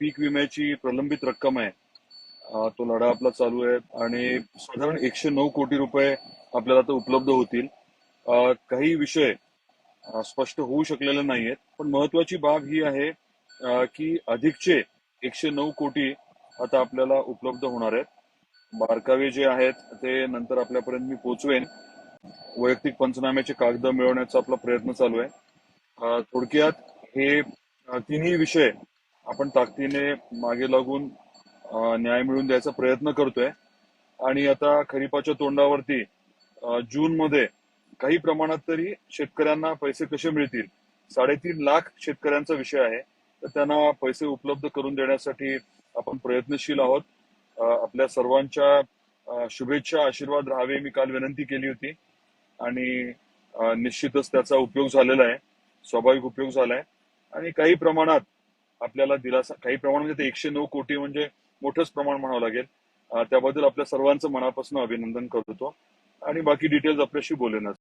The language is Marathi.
पीक विम्याची प्रलंबित रक्कम आहे. तो लढा आपला चालू आहे आणि साधारण एकशे नऊ कोटी रुपये आपल्याला आता उपलब्ध होतील. काही विषय स्पष्ट होऊ शकलेले नाहीयेत पण महत्वाची बाब ही आहे की अधिकचे एकशे नऊ कोटी आता आपल्याला उपलब्ध होणार आहेत. बारकावे जे आहेत ते नंतर आपल्यापर्यंत मी पोचवेन. वैयक्तिक पंचनाम्याचे कागद मिळवण्याचा आपला प्रयत्न चालू आहे. थोडक्यात हे तिन्ही विषय आपण ताकदीने मागे लागून न्याय मिळवून द्यायचा प्रयत्न करतोय. आणि आता खरीपाच्या तोंडावरती जून मध्ये काही प्रमाणात तरी शेतकऱ्यांना पैसे कसे मिळतील? साडेतीन लाख शेतकऱ्यांचा विषय आहे. तर त्यांना पैसे उपलब्ध करून देण्यासाठी आपण प्रयत्नशील आहोत. आपल्या सर्वांच्या शुभेच्छा आशीर्वाद राहावे मी काल विनंती केली होती. आणि निश्चितच त्याचा उपयोग झालेला आहे. स्वाभाविक उपयोग झालाय. आणि काही प्रमाणात आपल्याला दिलासा काही प्रमाण म्हणजे ते एकशे नऊ कोटी म्हणजे मोठंच प्रमाण म्हणावं लागेल. त्याबद्दल आपल्या सर्वांचं मनापासून अभिनंदन करतो. आणि बाकी डिटेल्स आपल्याशी बोलेनच.